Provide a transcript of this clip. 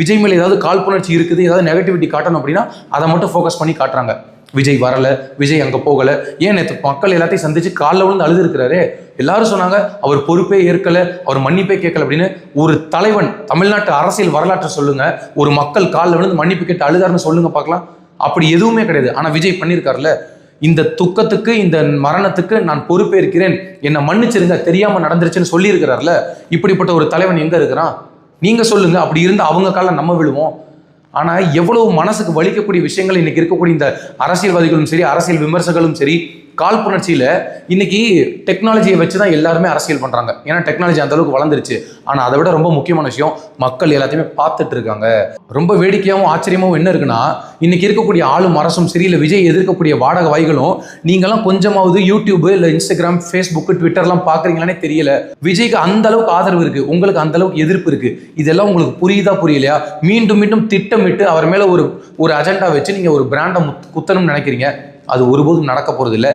விஜய் மேல ஏதாவது காழ்ப்புணர்ச்சி இருக்குது ஏதாவது நெகட்டிவிட்டி காட்டணும் அப்படின்னா அதை மட்டும் ஃபோக்கஸ் பண்ணி காட்டுறாங்க. விஜய் வரல விஜய் அங்க போகல. ஏன் நேற்று மக்கள் எல்லாத்தையும் சந்திச்சு காலில் விழுந்து அழுது இருக்கிறாரு எல்லாரும் சொன்னாங்க அவர் பொறுப்பே ஏற்கல அவர் மன்னிப்பே கேட்கல அப்படின்னு. ஒரு தலைவன் தமிழ்நாட்டு அரசியல் வரலாற்றை சொல்லுங்க ஒரு மக்கள் காலில் விழுந்து மன்னிப்பு கேட்டு அழுதாருன்னு சொல்லுங்க பார்க்கலாம். அப்படி எதுவுமே கிடையாது. ஆனா விஜய் பண்ணியிருக்காருல்ல இந்த துக்கத்துக்கு இந்த மரணத்துக்கு நான் பொறுப்பேற்கிறேன். என்னை மன்னிச்சிருங்க தெரியாம நடந்துருச்சுன்னு சொல்லியிருக்கிறார்ல இப்படிப்பட்ட ஒரு தலைவன் எங்க இருக்கிறான்? நீங்க சொல்லுங்க. அப்படி இருந்து அவங்க காலில் நம்ம விழுவோம். ஆனா எவ்வளவு மனசுக்கு வலிக்கக்கூடிய விஷயங்கள் இன்னைக்கு இருக்கக்கூடிய இந்த அரசியல்வாதிகளும் சரி அரசியல் விமர்சகர்களும் சரி காழ்ப்புணர்ச்சியில் இன்னைக்கு டெக்னாலஜியை வச்சு தான் எல்லாருமே அரசியல் பண்ணுறாங்க ஏன்னா டெக்னாலஜி அந்த அளவுக்கு வளர்ந்துருச்சு. ஆனால் அதை விட ரொம்ப முக்கியமான விஷயம் மக்கள் எல்லாத்தையுமே பார்த்துட்டு இருக்காங்க. ரொம்ப வேடிக்கையாகவும் ஆச்சரியமாகவும் என்ன இருக்குன்னா இன்னைக்கு இருக்கக்கூடிய ஆளும் அரசும் சரி இல்லை விஜய் எதிர்க்கக்கூடிய வாடகை வாய்களும் நீங்களாம் கொஞ்சமாவது யூடியூப் இல்லை இன்ஸ்டாகிராம் ஃபேஸ்புக் ட்விட்டர்லாம் பார்க்குறீங்களானே தெரியல. விஜய்க்கு அந்த அளவுக்கு ஆதரவு இருக்குது உங்களுக்கு அந்த அளவுக்கு எதிர்ப்பு இருக்குது இதெல்லாம் உங்களுக்கு புரியுதா புரியலையா? மீண்டும் மீண்டும் திட்டமிட்டு அவர் மேலே ஒரு ஒரு அஜெண்டா வச்சு நீங்கள் ஒரு பிராண்டை குத்தணும்னு நினைக்கிறீங்க. அது ஒருபோதும் நடக்க போகிறது இல்லை